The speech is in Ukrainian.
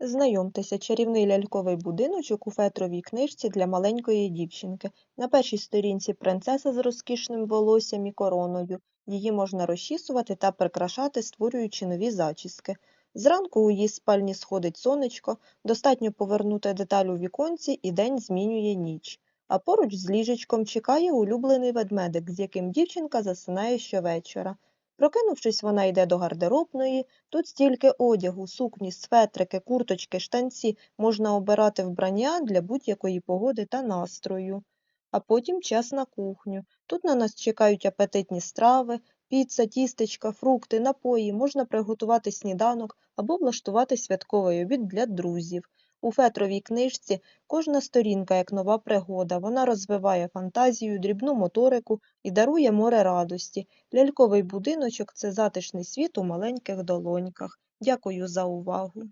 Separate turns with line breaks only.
Знайомтеся, чарівний ляльковий будиночок у фетровій книжці для маленької дівчинки. На першій сторінці принцеса з розкішним волоссям і короною. Її можна розчісувати та прикрашати, створюючи нові зачіски. Зранку у її спальні сходить сонечко, достатньо повернути деталь у віконці і день змінює ніч. А поруч з ліжечком чекає улюблений ведмедик, з яким дівчинка засинає щовечора. Прокинувшись, вона йде до гардеробної, Тут стільки одягу, сукні, светрики, курточки, штанці можна обирати вбрання для будь-якої погоди та настрою. А потім час на кухню. Тут на нас чекають апетитні страви, піца, тістечка, фрукти, напої, можна приготувати сніданок або влаштувати святковий обід для друзів. У фетровій книжці кожна сторінка як нова пригода. Вона розвиває фантазію, дрібну моторику і дарує море радості. Ляльковий будиночок це затишний світ у маленьких долоньках. Дякую за увагу.